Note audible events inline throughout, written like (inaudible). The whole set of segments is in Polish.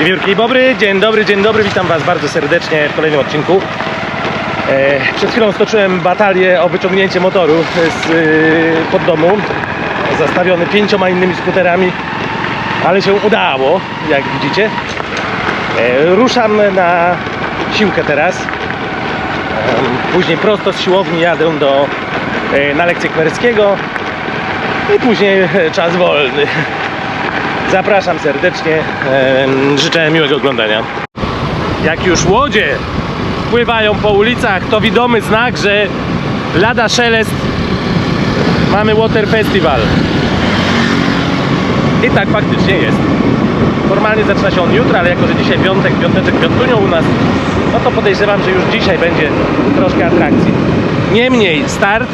Wiewiórki Bobry, dzień dobry, dzień dobry, witam Was bardzo serdecznie w kolejnym odcinku. E, przed chwilą stoczyłem batalię o wyciągnięcie motoru z y, pod domu, zastawiony pięcioma innymi skuterami, ale się udało, jak widzicie. E, ruszam na siłkę teraz. Później prosto z siłowni jadę do, e, na lekcję kwerskiego i później e, czas wolny. Zapraszam serdecznie. Życzę miłego oglądania. Jak już łodzie pływają po ulicach, to widomy znak, że lada szelest mamy Water Festival. I tak faktycznie jest. Formalnie zaczyna się on jutro, ale jako, że dzisiaj piątek, piąteczek piątunią u nas, no to podejrzewam, że już dzisiaj będzie troszkę atrakcji. Niemniej start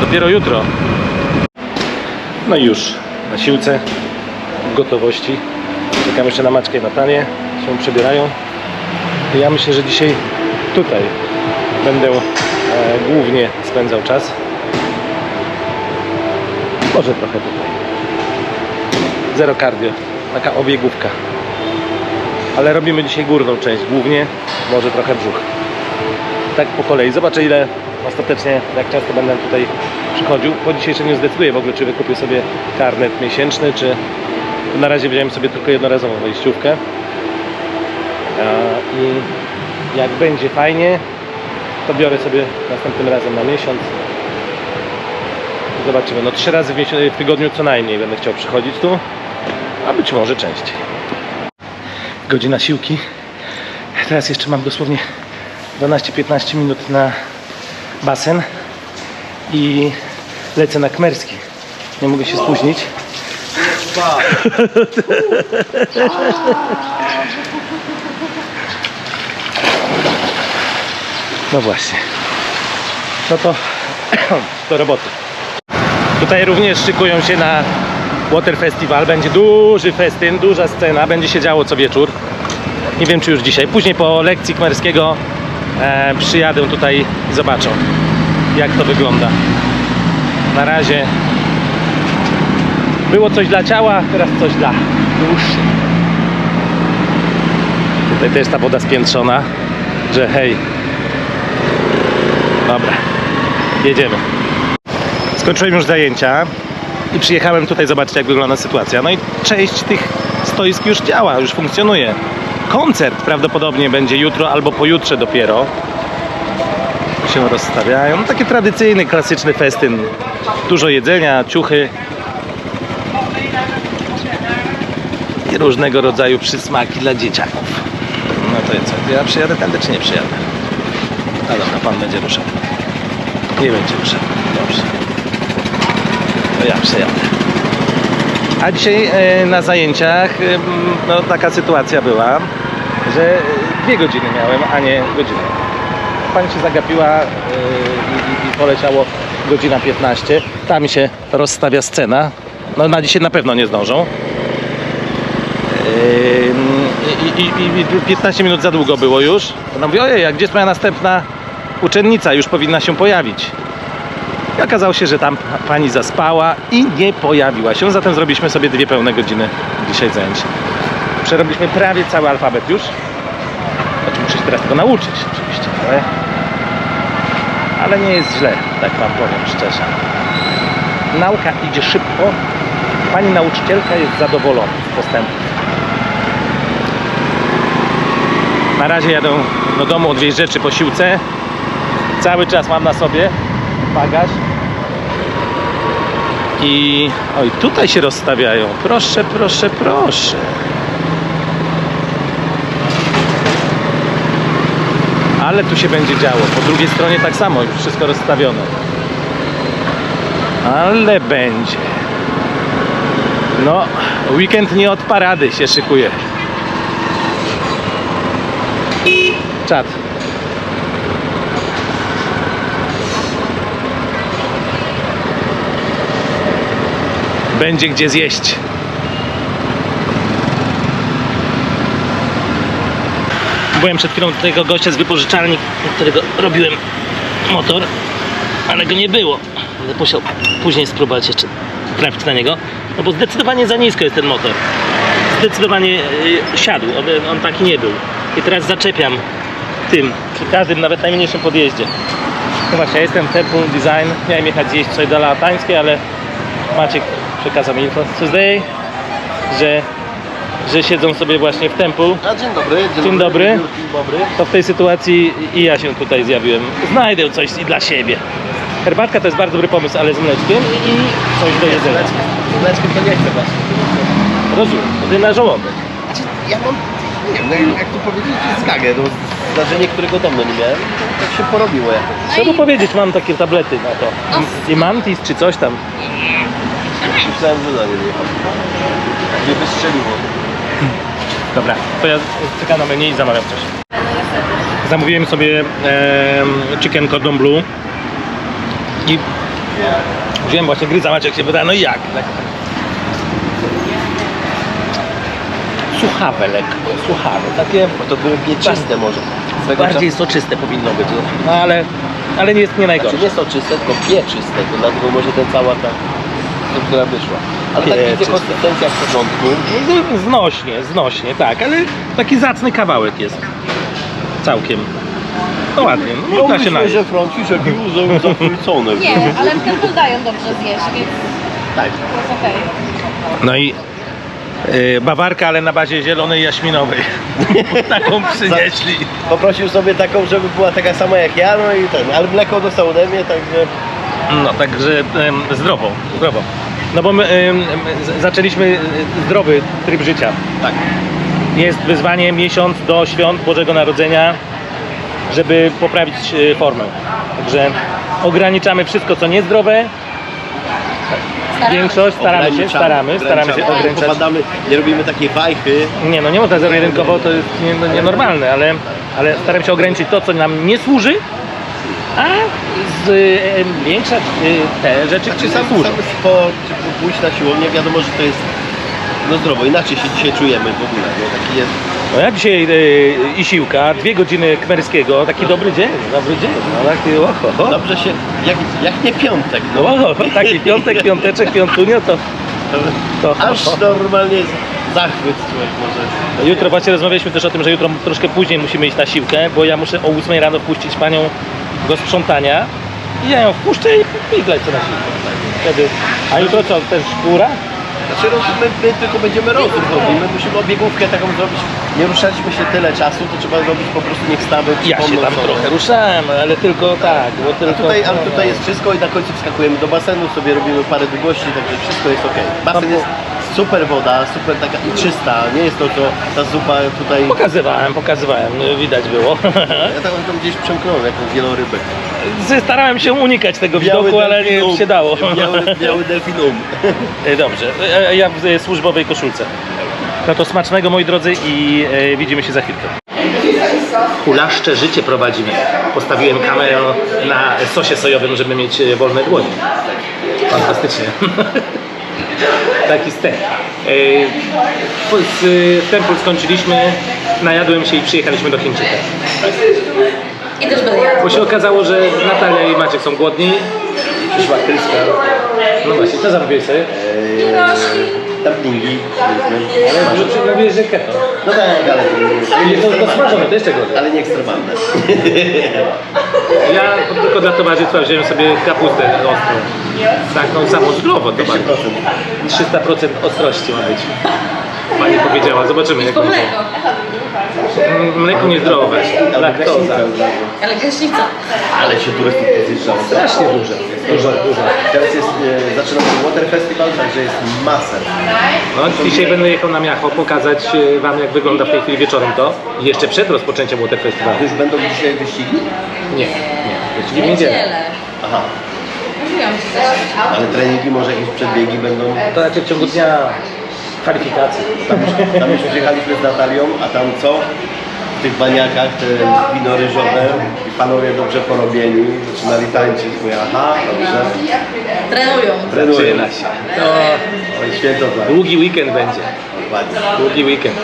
dopiero jutro. No i już na siłce, w gotowości. Czekam jeszcze na Maczkę i Natalię, się przebierają. Ja myślę, że dzisiaj tutaj będę e, głównie spędzał czas. Może trochę tutaj. Zero cardio, taka obiegówka. Ale robimy dzisiaj górną część głównie, może trochę brzuch. Tak po kolei. Zobaczę ile ostatecznie, jak często będę tutaj przychodził. Po dzisiejszym nie zdecyduję w ogóle, czy wykupię sobie karnet miesięczny, czy na razie wziąłem sobie tylko jednorazową wejściówkę. I jak będzie fajnie, to biorę sobie następnym razem na miesiąc. Zobaczymy. No trzy razy w, w tygodniu co najmniej będę chciał przychodzić tu, a być może częściej. Godzina siłki. Teraz jeszcze mam dosłownie 12-15 minut na basen i lecę na Kmerski. Nie mogę się spóźnić. No właśnie. No to (clears throat) do roboty. Tutaj również szykują się na Water Festival. Będzie duży festyn, duża scena, będzie się działo co wieczór. Nie wiem czy już dzisiaj. Później po lekcji Kmerskiego e, przyjadę tutaj i zobaczą jak to wygląda. Na razie było coś dla ciała, teraz coś dla duszy. Tutaj też ta woda spiętrzona, że hej. Dobra, jedziemy. Skończyłem już zajęcia i przyjechałem tutaj zobaczyć jak wygląda sytuacja. No i część tych stoisk już działa, już funkcjonuje. Koncert prawdopodobnie będzie jutro albo pojutrze dopiero. Się rozstawiają. No, taki tradycyjny, klasyczny festyn. Dużo jedzenia, ciuchy. I różnego rodzaju przysmaki dla dzieciaków. No to jest co? Ja przyjadę tędy czy nie przyjadę? A dobra, pan będzie ruszał. Nie będzie ruszał. Dobrze. To ja przejadę. A dzisiaj e, na zajęciach e, no, taka sytuacja była, że e, dwie godziny miałem, a nie godzinę. Pani się zagapiła i, i, poleciało godzina 15. Tam się rozstawia scena. No na dzisiaj na pewno nie zdążą. I, i, i 15 minut za długo było już. Ona mówi, ojej, a gdzie jest moja następna uczennica? Już powinna się pojawić. I okazało się, że tam pani zaspała i nie pojawiła się. Zatem zrobiliśmy sobie dwie pełne godziny dzisiaj zajęć. Przerobiliśmy prawie cały alfabet już. Znaczy muszę się teraz tego nauczyć oczywiście, ale, ale nie jest źle, tak wam powiem szczerze. Nauka idzie szybko. Pani nauczycielka jest zadowolona z postępu. Na razie jadę do domu odwieźć rzeczy po siłce. Cały czas mam na sobie bagaż. I oj, tutaj się rozstawiają. Proszę, proszę, proszę. Ale tu się będzie działo. Po drugiej stronie tak samo, już wszystko rozstawione. Ale będzie. No, weekend nie od parady się szykuje. Czad. Będzie gdzie zjeść. Byłem przed chwilą tego gościa z wypożyczalni, którego robiłem motor, ale go nie było. Będę musiał później spróbować jeszcze trafić na niego, no bo zdecydowanie za nisko jest ten motor. zdecydowanie y, siadł, on, taki nie był. I teraz zaczepiam tym, przy każdym, nawet najmniejszym podjeździe. No właśnie, ja jestem Temple Design, miałem jechać zjeść coś do Latańskiej, ale Maciek przekazał mi info today, że, że siedzą sobie właśnie w Temple. A dzień dobry. Dzień dobry. Dzień dobry. To w tej sytuacji i ja się tutaj zjawiłem. Znajdę coś i dla siebie. Herbatka to jest bardzo dobry pomysł, ale z mleczkiem i coś do jedzenia. Z mleczkiem to nie chcę właśnie. Rozumiem, to ty na żołądek. Znaczy, ja mam, nie wiem, no, jak tu powiedzieć, zgagę. No, zdarzenie, którego dawno nie miałem. Tak się porobiło jakoś. Trzeba powiedzieć, mam takie tablety na to. I mantis czy coś tam. Myślałem, że na nie jechał. Nie wystrzeliło. Dobra, to ja czekam na menu i zamawiam coś. Zamówiłem sobie em, chicken cordon bleu i wziąłem właśnie gryza, Maciek się pyta, no i jak? Tak. Suchawe lekko, suchawe, takie Bo to były pieczyste może. Swego bardziej soczyste powinno być, no ale, ale nie jest nie. Znaczy najgorsze. nie soczyste, tylko pieczyste. To dlatego może ten cała ta struktura wyszła. Ale tak widzę Pieczyste. konsystencja w porządku. No, Znośnie, znośnie, tak, ale taki zacny kawałek jest. Całkiem. No ładnie, no, da się myślę, najeść. że Franciszek (laughs) był zachwycony. Nie, ale w Temple dają dobrze zjeść, więc Tak. jest okej. No i y, bawarka, ale na bazie zielonej jaśminowej. (laughs) Taką przynieśli. Poprosił sobie taką, żeby była taka sama jak ja, no i ten, ale mleko dostał ode mnie, także No także zdrowo, zdrowo. No bo my zaczęliśmy y, zdrowy tryb życia. tak. Jest wyzwanie miesiąc do świąt Bożego Narodzenia, żeby poprawić y, formę. Także ograniczamy wszystko, co niezdrowe. Większość staramy się, staramy, staramy się ograniczać. Popadamy, nie robimy takiej wajchy. Nie, no nie można zero-jedynkowo, to jest nie- no, nienormalne, ale, ale staram się ograniczyć to, co nam nie służy, a zwiększać te rzeczy, Czy które sam, służą. sam sport, czy pójść na siłownię, wiadomo, że to jest no zdrowo. Inaczej się dzisiaj czujemy w ogóle, no taki jest. No ja dzisiaj y, i siłka, dwie godziny kmerskiego, taki dobry dzień, dobry dzień, no taki oho, ho. Dobrze się, jak, jak nie piątek, No no. oho, ho, taki piątek, piąteczek, piątunio, to, to ho, Aż ho. normalnie zachwyt człowiek może. Jutro właśnie rozmawialiśmy też o tym, że jutro troszkę później musimy iść na siłkę, bo ja muszę o 8 rano wpuścić panią do sprzątania i ja ją wpuszczę i, i lecę na. Wtedy, a jutro co, też góra? Znaczy my, my tylko będziemy rozruch robili, my musimy obiegówkę taką zrobić. Nie ruszaliśmy się tyle czasu, to trzeba zrobić po prostu niech stawy Ja się tam sobie. trochę ruszałem, ale tylko tak, bo A tylko... tutaj, ale tutaj jest wszystko i na końcu wskakujemy do basenu, sobie robimy parę długości, także wszystko jest ok. Basen jest super woda, super taka i czysta, nie jest to, co ta zupa tutaj... Pokazywałem, pokazywałem, widać było. (laughs) Ja tam, tam gdzieś przemknąłem jakąś wielorybę. Starałem się unikać tego widoku, ale nie się dało. Biały, biały delfinum. (laughs) E, Dobrze, E, ja w e, służbowej koszulce. No to smacznego moi drodzy i e, widzimy się za chwilkę. Hulaszcze życie prowadzimy. Postawiłem kamerę na sosie sojowym, żeby mieć e, wolne dłonie. Fantastycznie. (laughs) Taki stek. E, po- Z e, Temple skończyliśmy, najadłem się i przyjechaliśmy do Chińczyka. I też będę. Bo się okazało, że Natalia i Maciek są głodni. Przyszła Kryska. No właśnie, co zamówiłeś sobie? Dumplingi. Ale że mówiłeś, że keto. No tak, ale to Nie, to, to smażone, to jeszcze gorzej. ale nie ekstremalne. Ja tylko dla towarzystwa wziąłem sobie kapustę ostrą. Taką samą zdrową to 200%. bardzo. 300% ostrości ma być. Pani powiedziała, zobaczymy jak będzie. mleko. Mm, Mleko niezdrowe, laktoza. Ale gaśnica. Ale się turystów rozjeżdżało. Strasznie duże, dużo, dużo. Teraz jest, e, zaczyna się Water Festival, także jest masę. No, dzisiaj będę jechał na Miacho pokazać e, Wam jak wygląda w tej chwili wieczorem to. Jeszcze przed rozpoczęciem Water Festiwalu. To już będą dzisiaj wyścigi? Nie, nie, wyścigi w niedzielę. Niedzielę. Aha. Ale treningi, może jakieś przedbiegi będą. To znaczy w ciągu dnia kwalifikacje. Tam już, tam już przyjechaliśmy z Natalią, a tam co? W tych baniakach te wino ryżowe i panowie dobrze porobieni, zaczynali tańczyć. Mówię, aha, dobrze, Trenują. trenują. Zaczyna się. To Oj, święto dla długi weekend będzie. Długi weekend.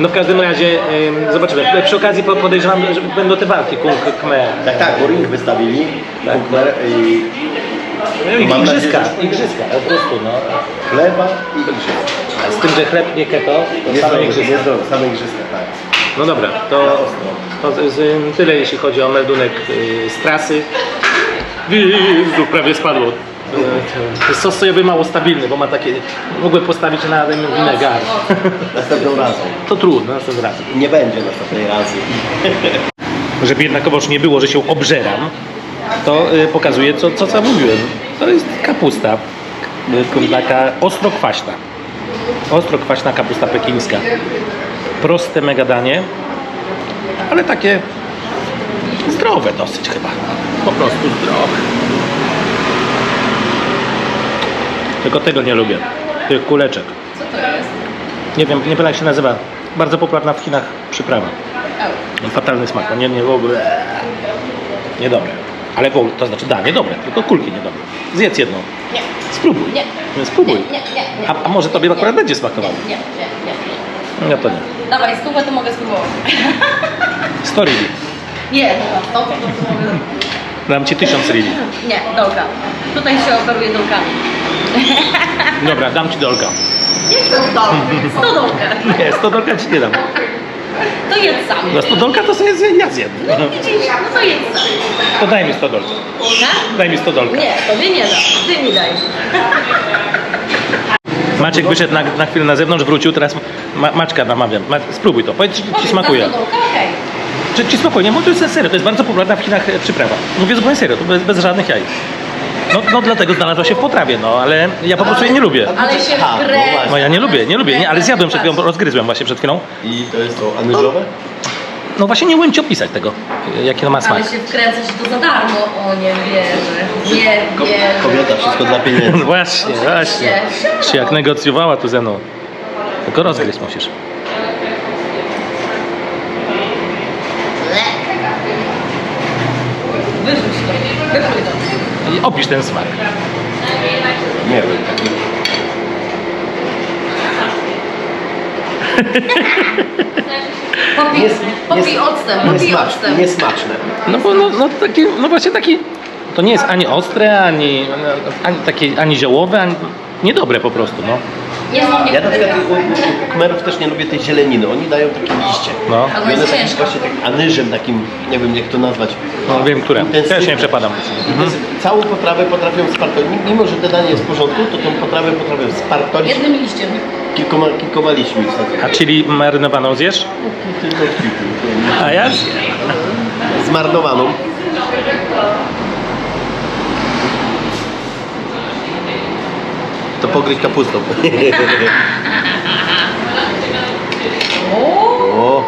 No w każdym razie ym, zobaczymy. Przy okazji po- podejrzewam, że będą te walki Kung Khmer. Tak, tak, bo ring wystawili, Tak. Bukmer i Mam Igrzyska, nadzieję, igrzyska, po prostu, no. Chleba i igrzyska. A z tym, że chleb nie keto, to same igrzyska. same igrzyska, tak. No dobra, to, to z, z, tyle jeśli chodzi o meldunek y, z trasy. Jezu, prawie spadło. To- Sos sojowy mało stabilny, bo ma takie... Mogłem postawić na winegar. (laughs) Następnym razem. To trudno, następnym razem. Nie będzie następnej racji. Żeby jednakowoż nie było, że się obżeram, to y, pokazuję, co, co, co mówiłem. To jest kapusta. Y, Taka ostro kwaśna. Ostro kwaśna kapusta pekińska. Proste mega danie, ale takie zdrowe dosyć chyba. Po prostu zdrowe. Tylko tego nie lubię. Tych kuleczek. Co to jest? Nie wiem, nie wiem jak się nazywa. Bardzo popularna w Chinach przyprawa. Au. Fatalny smak, no nie, nie w ogóle. Niedobre. Ale to znaczy da, niedobre, tylko kulki niedobre. Zjedz jedną. Nie, Spróbuj. nie. No, Spróbuj. Nie, nie, nie, nie. A, a może tobie akurat Nie. będzie smakowało? Nie, nie, nie. nie. Ja to nie. Dawaj, stówę to mogę spróbować. (laughs) Story. Nie, no, to, to, to mogę. Dam ci tysiąc rili. Nie, dolka. Tutaj się operuje dolkami. Dobra, dam ci dolka. Jak to dolka? Sto dolka. Nie, sto dolka ci nie dam. To jedz sam. No sto dolka to sobie zje- ja zjem. No widzisz, no to jedz sam. To daj mi sto dolka. Tak? Daj mi sto dolka. Nie, tobie nie dam. Ty mi daj. (laughs) Maciek wyszedł na, na chwilę na zewnątrz, wrócił, teraz ma, Maczka namawiam. Ma, spróbuj to, powiedz, czy ci smakuje. dolka? Okej. Czy ci spokojnie, bo to jest serio, to jest bardzo popularna w Chinach przyprawa. Mówię zupełnie serio, to bez, bez żadnych jaj. No, no dlatego znalazła się w potrawie, no ale ja po prostu jej nie lubię. Ale się Ha, no właśnie. No ja nie lubię, nie lubię, nie, ale zjadłem przed chwilą, rozgryzłem właśnie przed chwilą. I to jest to anyżowe? No właśnie nie umiem ci opisać tego, jaki to ma smak. Ale się wkręca się to za darmo. O, nie wierzę. Nie wierzę. Kobieta, wszystko dla pieniędzy. No (laughs) właśnie, właśnie. Się jak negocjowała tu ze mną. Tylko rozgryźć musisz. Wyrzuć to. Wypluj to. I opisz ten smak. Nie wiem. Popij, Nie- popij nie- octem, popij Niesmaczne. octem. Niesmaczne. No bo no, no, taki, no właśnie taki, to nie jest ani ostre, ani, ani takie, ani ziołowe, ani niedobre po prostu, no. Nie Ja na przykład u, u, u Kmerów też nie lubię tej zieleniny. Oni dają takie liście. No, I one jest takim ciężko. właśnie tak anyżem takim, nie wiem jak to nazwać. no wiem, które. Też nie przepadam. Intensy- Całą potrawę potrafią spartolić. Mimo, że te danie jest w porządku, to tą potrawę potrafią spartolić Jednym liściem. kilkoma, kilkoma liśćmi. A chili marynowaną zjesz? Tylko kilku. A ja? Zmarnowaną. To pogryź kapustą. O.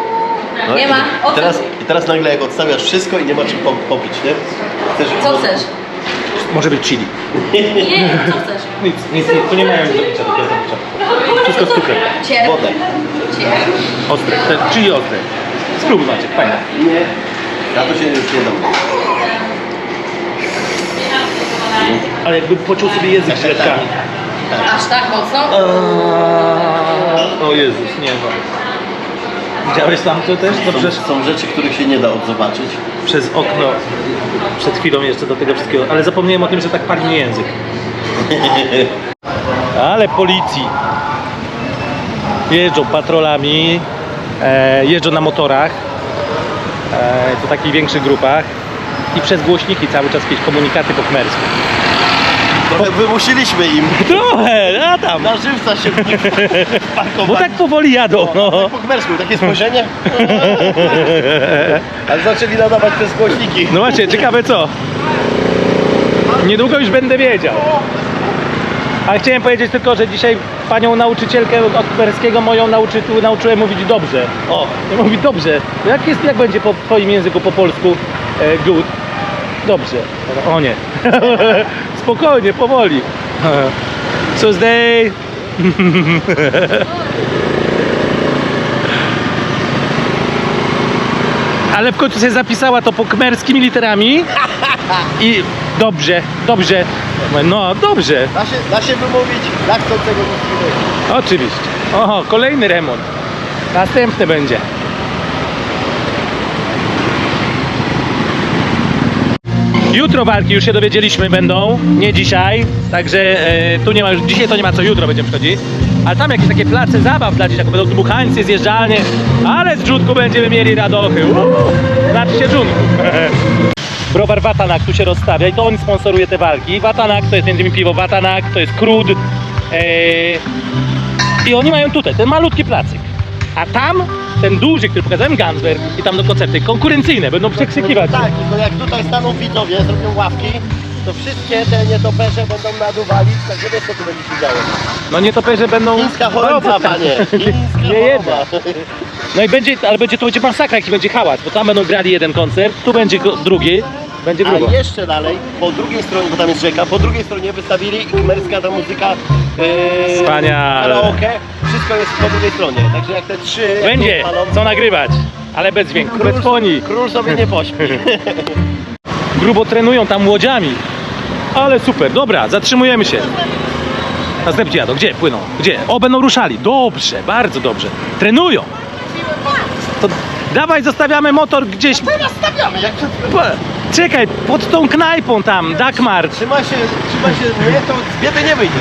No Nie i- ma. I teraz, I teraz nagle jak odstawiasz wszystko i nie ma czym po- popić, nie? Chcesz, co chcesz? Może być chili. Nie, co chcesz? (laughs) Nic, nic, nic tu nie mają do picia, do picia. Wszystko z cukrem. Cierp. Wodę. Cierp. Ostre, te, chili ostre. Spróbuj Maciek, fajnie. Nie. Ja to się już nie dam. Ale jakby poczuł sobie język środkami. Aż tak mocno? O Jezus, nie no. Widziałeś tam to też? Dobrze, Są, są rzeczy, których się nie da odzobaczyć. przez okno przed chwilą jeszcze do tego wszystkiego, ale zapomniałem o tym, że tak pali mnie język. (laughs) Ale policji. Jeżdżą patrolami, e, jeżdżą na motorach, e, to w takich większych grupach i przez głośniki cały czas jakieś komunikaty po khmersku. Trochę wymusiliśmy im. Trochę, a tam, Na żywca się nich bo tak powoli jadą, no. Po kmersku, takie spojrzenie. (laughs) Ale zaczęli nadawać te głośniki. No właśnie, ciekawe co? Niedługo już będę wiedział. A chciałem powiedzieć tylko, że dzisiaj panią nauczycielkę od perskiego moją nauczy, nauczyłem mówić dobrze. O, mówi dobrze. Jak, jest, jak będzie po twoim języku po polsku e, good? Dobrze. O nie. (laughs) Spokojnie, powoli. (laughs) Tuesday. (laughs) Ale w końcu sobie zapisała to po kmerskimi literami i dobrze, dobrze. No dobrze, Da się, da się wymówić dla chcącego oczywiście. Oho, kolejny remont. Następny będzie. Jutro walki już się dowiedzieliśmy będą, nie dzisiaj, także e, tu nie ma już, dzisiaj to nie ma co, jutro będziemy przychodzić. Ale tam jakieś takie place zabaw dla dzieciaków, będą dmuchańcy, zjeżdżalnie, ale z dżutku będziemy mieli radochy. Uuu, znaczy się dżunku. (laughs) Browar Watanak tu się rozstawia i to on sponsoruje te walki. Watanak to jest między innymi piwo Watanak, to jest Krud. E, I oni mają tutaj ten malutki placyk. A tam ten duży, który pokazałem, Gansberg i tam do koncerty konkurencyjne, będą przekrzykiwać. Tak, tylko jak tutaj staną widzowie, zrobią ławki, to wszystkie te nietoperze będą naduwali, także wiesz co tu będzie się działo. No nietoperze będą... Chińska choroba, panie! (laughs) Chińska Nie jedna. choroba. No i będzie, ale będzie, to będzie masakra, jaki będzie hałas, bo tam będą grali jeden koncert, tu będzie go- drugi, będzie grubo. A jeszcze dalej, po drugiej stronie, bo tam jest rzeka, po drugiej stronie wystawili ikmerska ta muzyka yy, Wspaniale. karaoke, wszystko jest po drugiej stronie, także jak te trzy... jak Będzie, tu palą, co nagrywać, ale bez dźwięku, bez foni. Król sobie nie pośpi. (laughs) Grubo trenują tam łodziami. Ale super, dobra, zatrzymujemy się. Następnie jadą. Gdzie płyną? Gdzie? O, będą ruszali. Dobrze, bardzo dobrze. Trenują. To dawaj, zostawiamy motor gdzieś. Teraz stawiamy, jak. Pa- Czekaj, pod tą knajpą tam, Dagmar. Trzyma się, trzyma się mnie, to z biedy nie wyjdzie.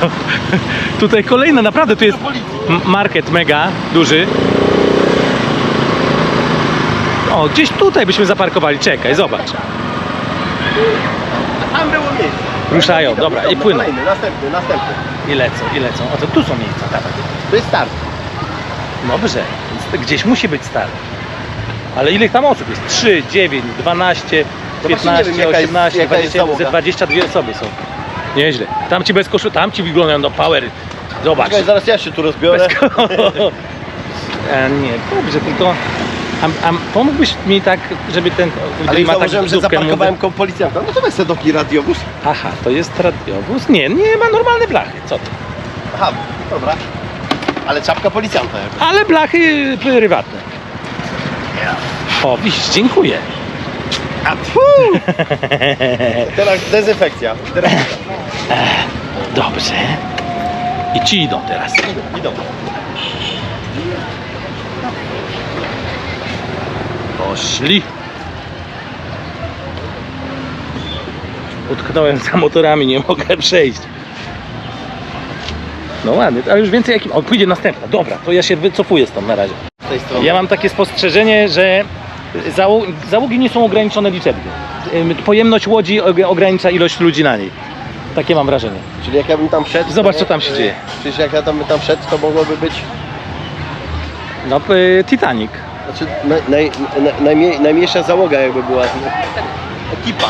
(laughs) Tutaj kolejna, naprawdę tu jest m- market mega duży. O, gdzieś tutaj byśmy zaparkowali. Czekaj, zobacz. Tam było miejsce. Ruszają, dobra, i płyną. Kolejny, następny, następny. I lecą, i lecą. O, to tu są miejsca, dawaj. To jest start. Dobrze, gdzieś musi być start. Ale ile tam osób jest? 3, 9, 12, No właśnie nie 15, wiem, jaka jest- 18, jaka jest 20, załoga. ze 22 osoby są. Nieźle. Tam ci bez koszu, tam ci wyglądają no power. Zobacz. Czekaj, zaraz ja się tu rozbiorę. Bez ko- A (laughs) nie, dobrze, tylko. A, a pomógłbyś mi tak, żeby ten. Ale już ma tak że wzdówkę zaparkowałem mówi- koło policjanta. No to weź sobie radiowóz. Aha, to jest radiowóz? Nie, nie ma normalne blachy. Co ty? Aha, dobra. Ale czapka policjanta jakby. Ale blachy prywatne. O, widzisz, dziękuję. A! (laughs) Teraz dezynfekcja. Teraz Dobrze. I ci idą teraz. idą. Poszli. Utknąłem za motorami, nie mogę przejść. No ładnie, ale już więcej jakim. O, pójdzie następna. Dobra, to ja się wycofuję stąd na razie. Z tej strony. Ja mam takie spostrzeżenie, że załó- załogi nie są ograniczone liczebnie. Ym, Pojemność łodzi og- ogranicza ilość ludzi na niej. Takie mam wrażenie. Czyli jak ja bym tam wszedł... Zobacz, co tam się dzieje. Przecież jak ja tam bym tam wszedł, to mogłoby być... No, y, Titanic. Znaczy naj, naj, naj, najmniej, najmniejsza załoga jakby była. Ekipa.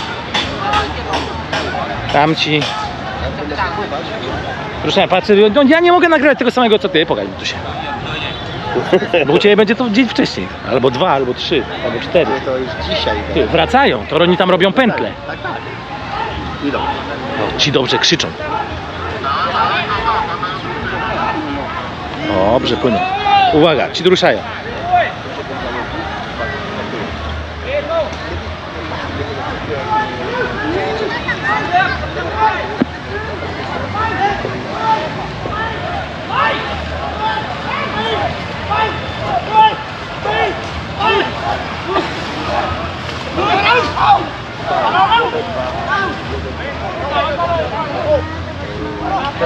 Tamci. Proszę, patrzę, no ja nie mogę nagrywać tego samego co ty, pokaż mi tu się. Bo u Ciebie będzie to dzień wcześniej. Albo dwa, albo trzy, albo cztery. To już dzisiaj. Ty, wracają, to oni tam robią pętle. Tak, tak. Idą. O, ci dobrze krzyczą. Dobrze, płyną. Uwaga, ci ruszają.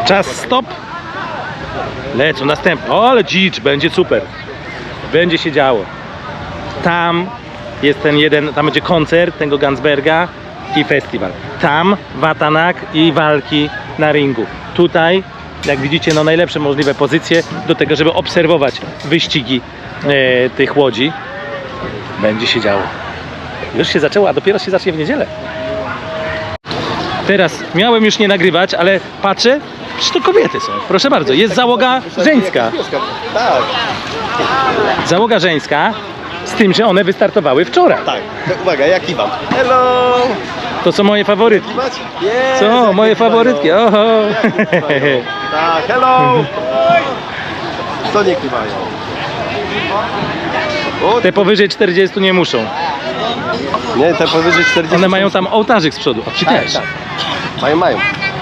Czas stop. Lecą następne. O, ale dzicz, będzie super. Będzie się działo. Tam jest ten jeden, tam będzie koncert tego Gansberga i festiwal. Tam Watanak i walki na ringu. Tutaj, jak widzicie, no najlepsze możliwe pozycje do tego, żeby obserwować wyścigi e, tych łodzi. Będzie się działo. Już się zaczęło, a dopiero się zacznie w niedzielę. Teraz miałem już nie nagrywać, ale patrzę, czy to kobiety są. Proszę bardzo, jest załoga żeńska. Tak, Załoga żeńska, z tym, że one wystartowały wczoraj. tak. Uwaga, ja kiwam. Hello! To są moje faworytki. Co, moje faworytki, oho. Jak kiwają. Tak, hello! Co nie kiwają? Te powyżej 40 nie muszą. Nie, te powyżej 40. One mają tam ołtarzyk z przodu. A ci Tak, też. tak. Mają, mają.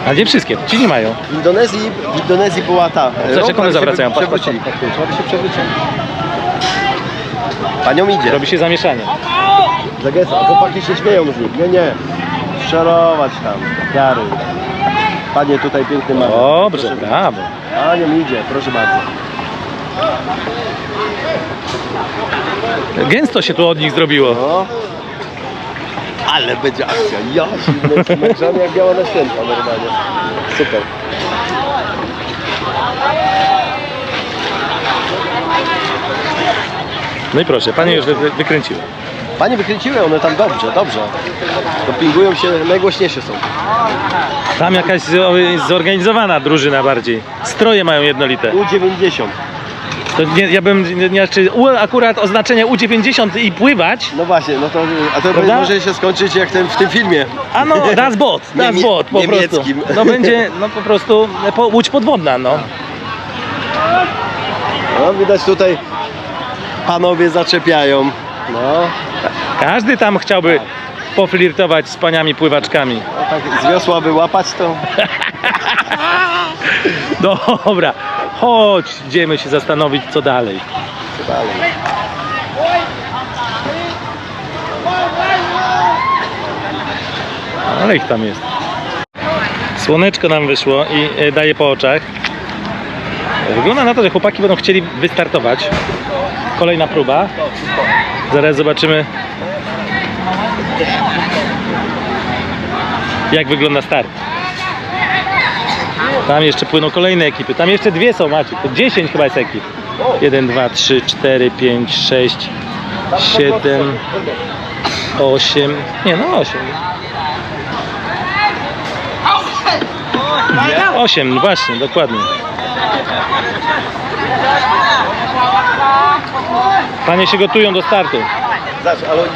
A nie wszystkie, ci nie mają. W Indonezji, w Indonezji była ta. Zobacz, jak one zawracają. Patrz, patrz, przewrócili. się przewrócili. Panią idzie. Robi się zamieszanie. Zagesa, a chłopaki się śmieją z nich. Nie, nie. Szorować tam, jary. Panie tutaj piękny ma. Dobrze, brawo. Panią idzie, proszę bardzo. Gęsto się tu od nich zrobiło. No. Ale będzie akcja. Ja (laughs) zmęczony jak biała na święta normalnie. Super. No i proszę, panie już wy, wy, wykręciły. Panie wykręciły one tam dobrze, dobrze. Dopingują się, najgłośniejsze są. Tam jakaś zo- zorganizowana drużyna bardziej. Stroje mają jednolite. U90. To nie, ja bym, nie, nie, czy U, akurat oznaczenie U90 i pływać, No właśnie, no to, a to Prawda? może się skończyć jak ten w tym filmie. a no, (laughs) das bot, das Niemie- bot, po prostu. No będzie, no po prostu po, łódź podwodna, no. No widać tutaj panowie zaczepiają. No, Każdy tam chciałby poflirtować z paniami pływaczkami. no tak z wiosła wyłapać to. (laughs) Dobra, chodź, idziemy się zastanowić, co dalej. co dalej. Ale ich tam jest. Słoneczko nam wyszło i e, daje po oczach. Wygląda na to, że chłopaki będą chcieli wystartować. Kolejna próba. Zaraz zobaczymy jak wygląda start. Tam jeszcze płyną kolejne ekipy. Tam jeszcze dwie są, Maciek. To 10 chyba jest ekip. 1, 2, 3, 4, 5, 6, 7, 8. Nie no 8. 8, właśnie, dokładnie. Panie się gotują do startu. Zobacz, ale oni-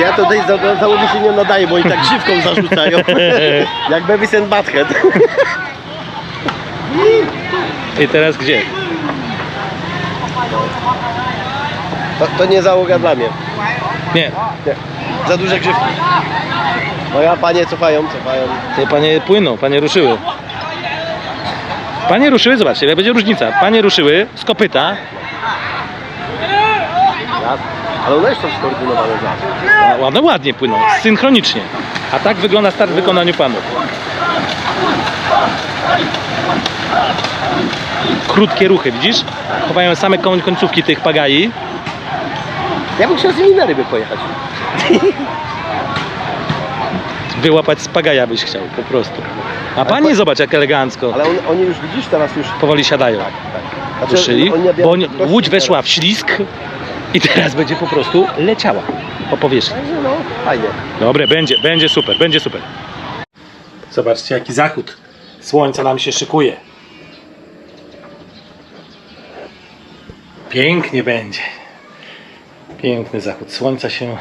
ja za, za załogi się nie nadaję, bo oni tak żywką zarzucają. (laughs) jak Beavis and Butthead. I teraz gdzie? To, to nie załoga dla mnie. Nie, Nie. Za duże grzywki. No ja panie cofają, cofają. te panie płyną, panie ruszyły. Panie ruszyły, zobaczcie, jak będzie różnica. Panie ruszyły z kopyta, Ja, ale one już są skoordynowane za. a ładnie, ładnie płyną, synchronicznie. A tak wygląda start w wykonaniu panów. Krótkie ruchy, widzisz? Chowają same koń- końcówki tych pagai. Ja bym chciał z nimi na ryby pojechać. Wyłapać z pagaja byś chciał, po prostu. A panie zobacz jak elegancko. Ale on, oni już widzisz teraz już. Powoli siadają. Znaczy, Ruszyli, oni bo oni, łódź teraz. weszła w ślisk i teraz będzie po prostu leciała po powierzchni. Także no, fajnie. Dobre, będzie, będzie super, będzie super. Zobaczcie jaki zachód słońca nam się szykuje. Pięknie będzie. Piękny zachód słońca się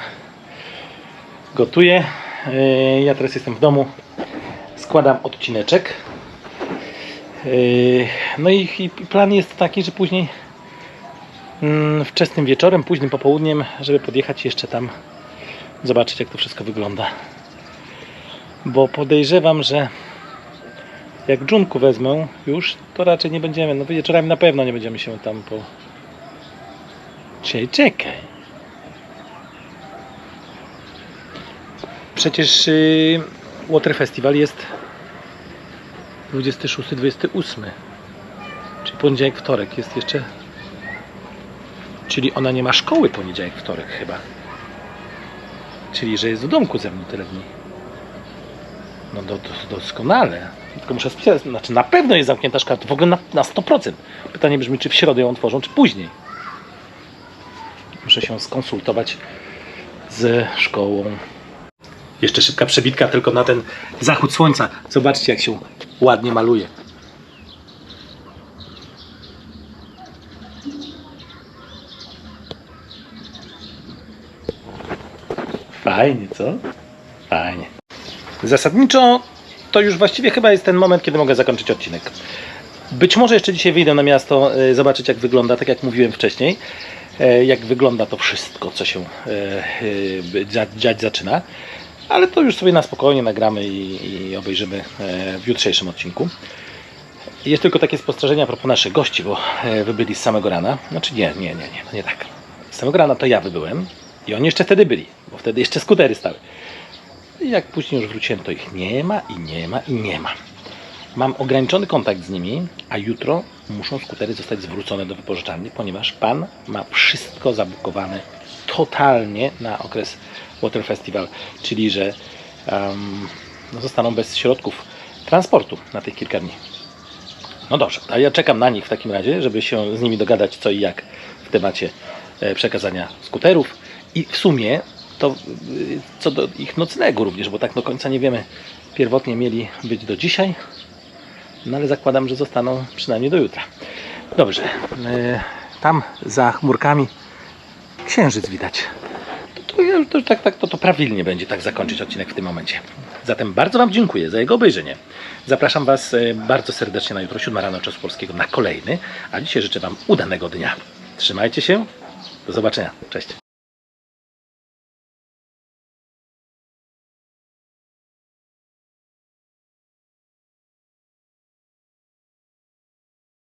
gotuje. Yy, Ja teraz jestem w domu. Składam odcineczek. Yy, No i, plan jest taki, że później mm, wczesnym wieczorem, późnym popołudniem, żeby podjechać jeszcze tam zobaczyć jak to wszystko wygląda. Bo podejrzewam, że jak dżunku wezmę już, to raczej nie będziemy, no wieczorami na pewno nie będziemy się tam po... Czekaj, czekaj. Przecież yy, Water Festival jest 26-28. Czyli poniedziałek, wtorek jest jeszcze... Czyli ona nie ma szkoły poniedziałek, wtorek chyba. Czyli, że jest w domku ze mną tyle dni. No do, do, doskonale. Tylko muszę spisać, znaczy na pewno jest zamknięta szkoła, to w ogóle na, na 100%. Pytanie brzmi, czy w środę ją otworzą, czy później. Muszę się skonsultować z szkołą. Jeszcze szybka przebitka tylko na ten zachód słońca. Zobaczcie, jak się ładnie maluje. Fajnie, co? Fajnie. Zasadniczo to już właściwie chyba jest ten moment, kiedy mogę zakończyć odcinek. Być może jeszcze dzisiaj wyjdę na miasto e, zobaczyć jak wygląda, tak jak mówiłem wcześniej, jak wygląda to wszystko, co się e, e, dzia- dziać zaczyna. Ale to już sobie na spokojnie nagramy i, obejrzymy e, w jutrzejszym odcinku. Jest tylko takie spostrzeżenie a propos naszych gości, bo e, wy byli z samego rana. Znaczy nie, nie, nie, nie, to nie tak. Z samego rana to ja wybyłem i oni jeszcze wtedy byli, bo wtedy jeszcze skutery stały. I jak później już wróciłem, to ich nie ma i nie ma i nie ma. Mam ograniczony kontakt z nimi, a jutro muszą skutery zostać zwrócone do wypożyczalni, ponieważ pan ma wszystko zabukowane totalnie na okres Water Festival, czyli że em, no zostaną bez środków transportu na tych kilka dni. No dobrze, a ja czekam na nich w takim razie, żeby się z nimi dogadać co i jak w temacie e, przekazania skuterów i w sumie to y, co do ich nocnego również, bo tak do końca nie wiemy. Pierwotnie mieli być do dzisiaj, no ale zakładam, że zostaną przynajmniej do jutra. Dobrze, e, tam za chmurkami księżyc widać. To, to, to, tak, tak, to, to prawilnie będzie tak zakończyć odcinek w tym momencie. Zatem bardzo Wam dziękuję za jego obejrzenie. Zapraszam Was e, bardzo serdecznie na jutro 7 rano czasu polskiego na kolejny, a dzisiaj życzę Wam udanego dnia. Trzymajcie się, do zobaczenia, cześć.